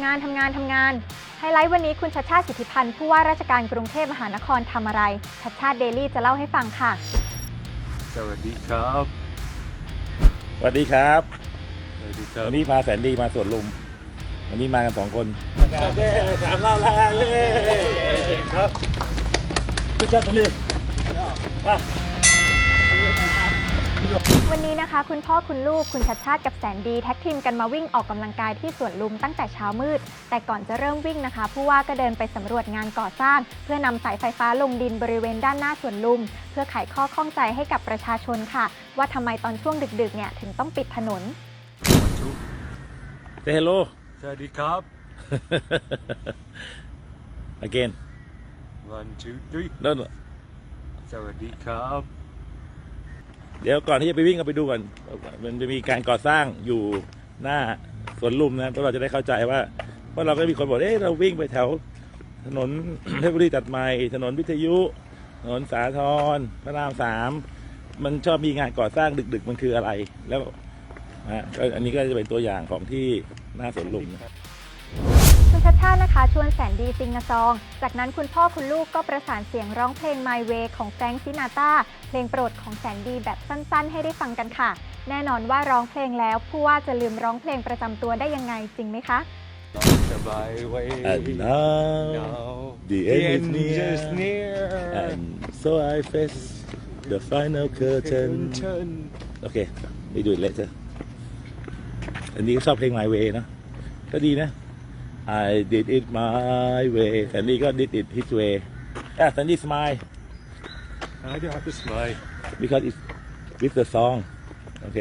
ำงานทำงานทำงาน ไฮไลท์วันนี้คุณชัดชาติสิทธิพันธ์ผู้ว่าราชการกรุงเทพมหานครทำอะไร ชัดชาติเดลี่จะเล่าให้ฟังค่ะ สวัสดีครับ สวัสดีครับ สวัสดีครับ วันนี้พาแสนดีมาสวนลุม วันนี้มากันสองคนสามรอบแล้วเลยครับคุณเจ้าตั วนี้มาวันนี้นะคะ คุณพ่อคุณลูกคุณชัดชาติกับแสนดีแท็กทีมกันมาวิ่งออกกำลังกายที่สวนลุมตั้งแต่เช้ามืด แต่ก่อนจะเริ่มวิ่งนะคะ ผู้ว่าก็เดินไปสำรวจงานก่อสร้าง เพื่อนำสายไฟฟ้าลงดินบริเวณด้านหน้าสวนลุม เพื่อไขข้อข้องใจให้กับประชาชนค่ะ ว่าทำไมตอนช่วงดึกๆเนี่ยถึงต้องปิดถนนเซฮัลโลสวัสดีครับ again one two three no no สวัสดีครับ เดี๋ยวก่อนที่จะไปวิ่งก็ไปดูก่อน มันจะมีการก่อสร้างอยู่หน้าสวนลุมนะเพราะเราจะได้เข้าใจว่าเพราะเราก็มีคนบอกเอ๊ะเราวิ่งไปแถว ถนนเทพบุรีตัดใหม่ ถนนวิทยุ ถนนสาทรพระรามสามมันชอบมีงานก่อสร้างดึก ๆ มันคืออะไร แล้วอันนี้ก็จะเป็นตัวอย่างของที่หน้าสวนลุมนะคุ คุณชัดชาตินะคะ ชวนแสนดีซิงกะซอง จากนั้นคุณพ่อคุณลูกก็ประสานเสียงร้องเพลง My Way ของแฟรงซินาตาเพลงโปรดของแสนดีแบบสั้นๆ ให้ได้ฟังกันค่ะ แน่นอนว่าร้องเพลงแล้วผู้ว่าจะลืมร้องเพลงประจำตัวได้ยังไงจริงไหมคะ And now now the end is near, is near and so I face the final curtain โอเคไปดู it later อันนี้ก็ชอบเพลง My Way เนอะก็ดีนะ I did it my way แต่นี่ก็ did it his way อะแต่นี่ smile I don't have to smile because it's with the song โอเค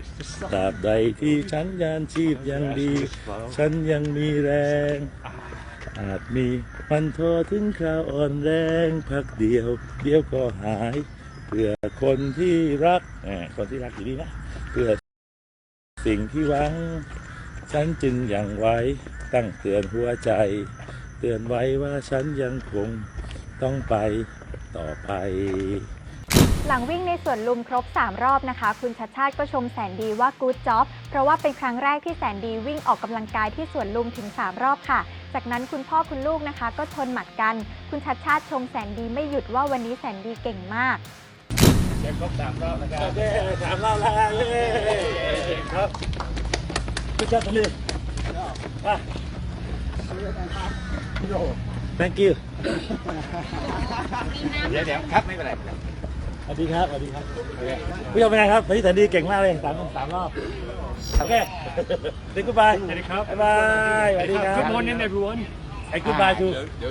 It's the sun ตราบใดที่ฉันยังชีพยังดี ฉันยังมีแรง อาจมีมันโทรถึงคราวอ่อนแรงพักเดียว เดียวก็หาย เพื่อคนที่รักแหมคนที่รักอยู่นี่นะ เพื่อสิ่งที่หวัง ฉันจึงยังไว้ตั้งเตือนหัวใจ เตือนไว้ว่าฉันยังคงต้องไปต่อไป หลังวิ่งในสวนลุมครบ 3 รอบนะคะ คุณชัดชาติก็ชมแสนดีว่า good job เพราะว่าเป็นครั้งแรกที่แสนดีวิ่งออกกำลังกายที่สวนลุมถึง 3 รอบค่ะ จากนั้นคุณพ่อคุณลูกนะคะ ก็ชนหมัดกัน คุณชัดชาติชมแสนดีไม่หยุดว่าวันนี้แสนดีเก่งมากเช็คครบสามรอบนะครับสามรอบแล้วเลยครับ คุณเจ้าตัวนี้มา thank you เดี๋ยวเดี๋ยวครับไม่เป็นไรสวัสดีครับ สวัสดีครับผู้ชมเป็นไงครับวันนี้แสนดีเก่งมากเลยสามสามรอบ โอเคเด็กกูบายสวัสดีครับบ๊ายบายสวัสดีครับ Good morning everyone ไอ้กูบายทูเดี๋ยวเดี๋ยว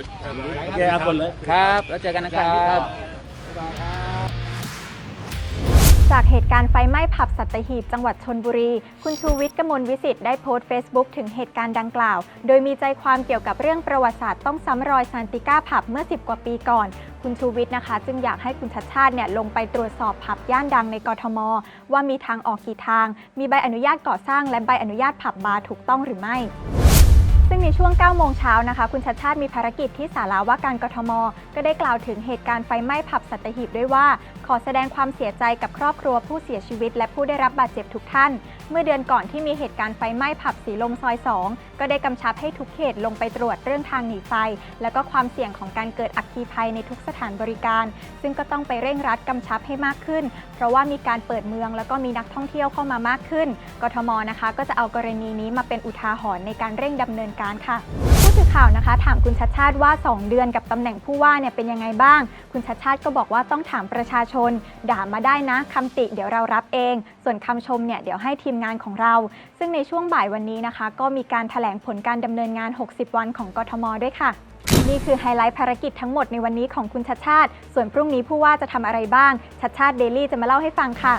โอเคเอาคนเลย ครับ แล้วเจอกันนะครับ จากเหตุการณ์ไฟไหม้ผับสัตหีบจังหวัดชนบุรี คุณชูวิทย์กมลวิสิทธิ์ได้โพสต์ Facebook ถึงเหตุการณ์ดังกล่าว โดยมีใจความเกี่ยวกับเรื่องประวัติศาสตร์ต้องซ้ำรอยซานติก้าผับเมื่อ 10 กว่าปีก่อน คุณชูวิทย์นะคะ จึงอยากให้คุณชัดชาติเนี่ยลงไปตรวจสอบผับย่านดังในกรทม ว่ามีทางออกกี่ทาง มีใบอนุญาตก่อสร้างและใบอนุญาตผับบาร์ถูกต้องหรือไม่ ซึ่งในช่วง 9 โมงเช้านะคะ คุณชัดชาติมีภารกิจที่ศาลาว่าการกทม ก็ได้กล่าวถึงเหตุการณ์ไฟไหม้ผับสัตหีบด้วยว่า ขอแสดงความเสียใจกับครอบครัวผู้เสียชีวิต และผู้ได้รับบาดเจ็บทุกท่าน เมื่อเดือนก่อนที่มีเหตุการณ์ไฟไหม้ผับสีลมซอย 2 ก็ได้กำชับให้ทุกเขตลงไปตรวจเรื่องทางหนีไฟ และก็ความเสี่ยงของการเกิดอัคคีภัยในทุกสถานบริการ ซึ่งก็ต้องไปเร่งรัดกำชับให้มากขึ้น เพราะว่ามีการเปิดเมืองแล้วก็มีนักท่องเที่ยวเข้ามามากขึ้น กทมนะคะ ก็จะเอากรณีนี้มาเป็นอุทาหรณ์ในการเร่งดำเนินการค่ะผู้สื่อข่าวนะคะถามคุณชัดชาติว่า 2 เดือนกับตำแหน่งผู้ว่าเนี่ยเป็นยังไงบ้าง คุณชัดชาติก็บอกว่าต้องถามประชาชน ด่ามาได้นะคำติเดี๋ยวเรารับเอง ส่วนคำชมเนี่ยเดี๋ยวให้ทีมงานของเรา ซึ่งในช่วงบ่ายวันนี้นะคะ ก็มีการถแถลงผลการดำเนินงาน 60 วันของกทมด้วยค่ะ นี่คือไฮไลท์ภารกิจทั้งหมดในวันนี้ของคุณชัดชาติ ส่วนพรุ่งนี้ผู้ว่าจะทำอะไรบ้าง ชัดชาติเดลี่จะมาเล่าให้ฟังค่ะ